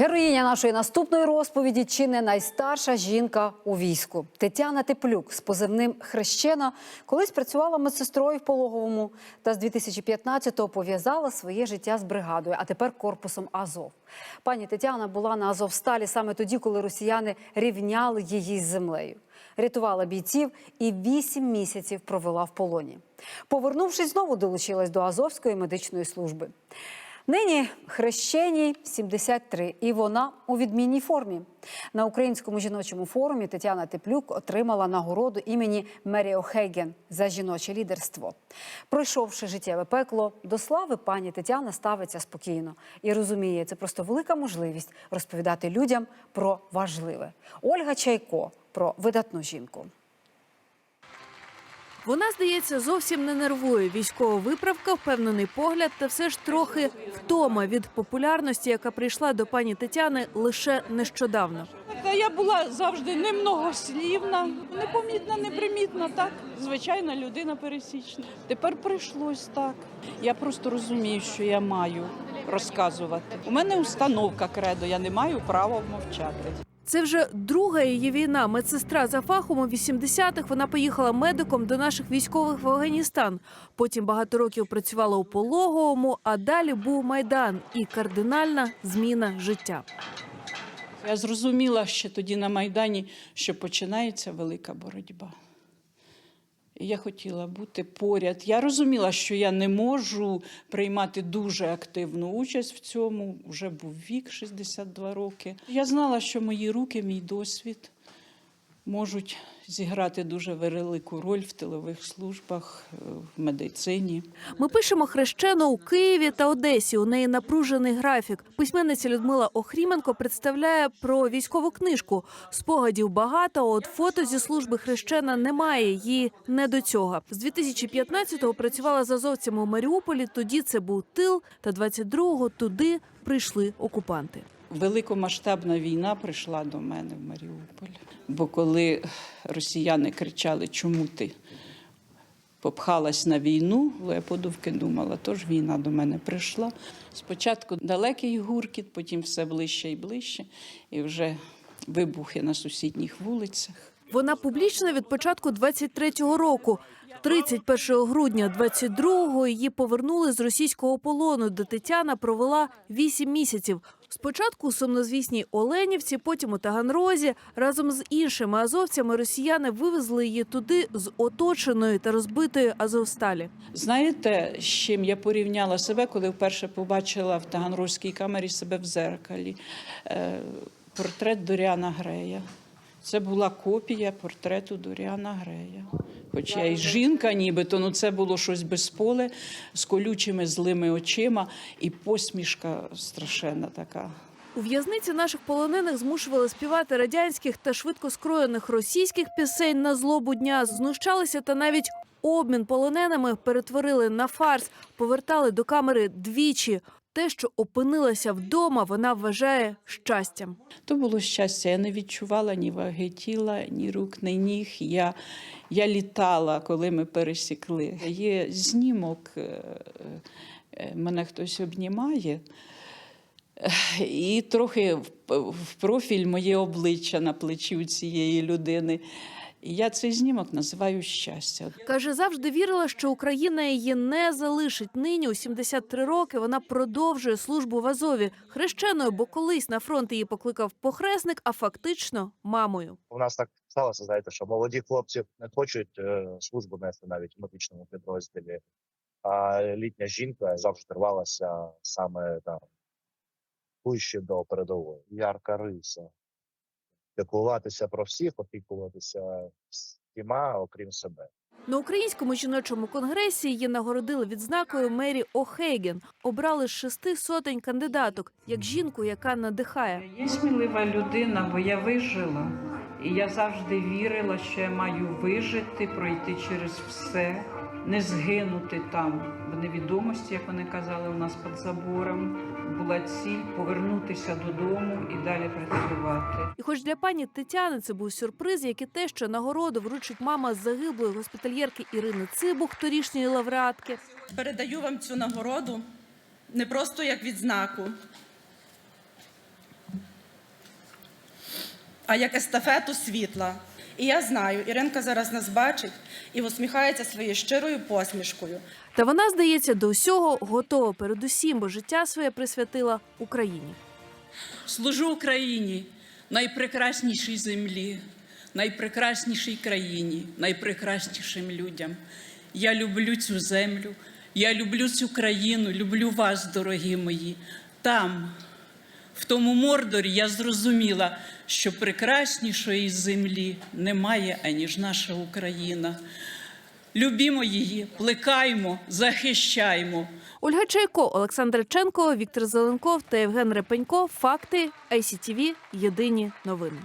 Героїня нашої наступної розповіді чи не найстарша жінка у війську. Тетяна Теплюк з позивним Хрещена колись працювала медсестрою в пологовому та з 2015-го пов'язала своє життя з бригадою, а тепер корпусом Азов. Пані Тетяна була на Азовсталі саме тоді, коли росіяни рівняли її з землею. Рятувала бійців і вісім місяців провела в полоні. Повернувшись, знову долучилась до Азовської медичної служби. Нині хрещеній 73, і вона у відмінній формі. На українському жіночому форумі Тетяна Теплюк отримала нагороду імені Мері О'Хейген за жіноче лідерство. Пройшовши життєве пекло, до слави пані Тетяна ставиться спокійно і розуміє, це просто велика можливість розповідати людям про важливе. Ольга Чайко про видатну жінку. Вона, здається, зовсім не нервує. Військова виправка, впевнений погляд та все ж трохи втома від популярності, яка прийшла до пані Тетяни лише нещодавно. Та я була завжди немногослівна, непомітна, непримітна, так. Звичайна людина пересічна. Тепер прийшлось так. Я просто розумію, що я маю розказувати. У мене установка кредо, я не маю права мовчати. Це вже друга її війна. Медсестра за фахом у 80-х вона поїхала медиком до наших військових в Афганістан. Потім багато років працювала у пологовому, а далі був майдан і кардинальна зміна життя. Я зрозуміла ще тоді на Майдані, що починається велика боротьба. Я хотіла бути поряд. Я розуміла, що я не можу приймати дуже активну участь в цьому. Вже був вік 62 роки. Я знала, що мої руки, мій досвід можуть зіграти дуже велику роль в тилових службах, е, в медицині. Ми пишемо хрещено у Києві та Одесі. У неї напружений графік. Письменниця Людмила Охріменко представляє про військову книжку. Спогадів багато. а От фото зі служби хрещена немає. Їй не до цього. З 2015-го працювала з азовцями у Маріуполі. Тоді це був тил. Та 22-го туди прийшли окупанти. Великомасштабна війна прийшла до мене в Маріуполь. Бо коли росіяни кричали, чому ти попхалась на війну, я подувки думала, тож війна до мене прийшла. Спочатку далекий гуркіт, потім все ближче і ближче, і вже вибухи на сусідніх вулицях. Вона публічна від початку 23-го року. 31 грудня 22-го її повернули з російського полону, де Тетяна провела 8 місяців. Спочатку у сумнозвісній Оленівці, потім у Таганрозі. Разом з іншими азовцями росіяни вивезли її туди з оточеної та розбитої Азовсталі. Знаєте, з чим я порівняла себе, коли вперше побачила в Таганрозькій камері себе в зеркалі? Е, портрет Доріана Грея. Це була копія портрету Доріана Грея. Хоч я і жінка, нібито, ну це було щось безполе з колючими злими очима і посмішка страшенна така. У в'язниці наших полонених змушували співати радянських та швидко скроєних російських пісень на злобу дня, знущалися та навіть обмін полоненими перетворили на фарс, повертали до камери двічі. Те, що опинилася вдома, вона вважає щастям. То було щастя. Я не відчувала ні ваги тіла, ні рук, ні ніг. Я, я літала, коли ми пересікли. Є знімок, е, е, мене хтось обнімає. Е, І трохи в- профіль моє обличчя на плечі у цієї людини. І я цей знімок називаю щастя. Каже, завжди вірила, що Україна її не залишить. Нині у 73 роки вона продовжує службу в Азові хрещеною, бо колись на фронт її покликав похресник, а фактично мамою. У нас так сталося, знаєте, що молоді хлопці не хочуть е, службу нести навіть в медичному підрозділі, а літня жінка завжди рвалася саме там ближче до передової. Ярка риса. Піклуватися про всіх, опікуватися всіма, окрім себе. На українському жіночому конгресі її нагородили відзнакою Мері О'Хейген. Обрали з шести сотень кандидаток як жінку, яка надихає. Я смілива людина, бо я вижила. І я завжди вірила, що я маю вижити, пройти через все, не згинути там в невідомості, як вони казали у нас під забором. була ціль повернутися додому і далі працювати. І хоч для пані Тетяни це був сюрприз, як і те, що нагороду вручить мама загиблої госпітальєрки Ірини Цибух, торішньої лауреатки. Передаю вам цю нагороду не просто як відзнаку, а як естафету світла. І я знаю, Іринка зараз нас бачить і усміхається своєю щирою посмішкою. Та вона, здається, до усього готова передусім, бо життя своє присвятила Україні. Служу Україні, найпрекраснішій землі, найпрекраснішій країні, найпрекраснішим людям. Я люблю цю землю, я люблю цю країну, люблю вас, дорогі мої. Там, в тому мордорі, я зрозуміла, що прекраснішої землі немає, аніж наша Україна. Любімо її, плекаймо, захищаймо. Ольга Чайко, Олександр Ченко, Віктор Зеленков та Євген Репенько. Факти ICTV. Єдині новини.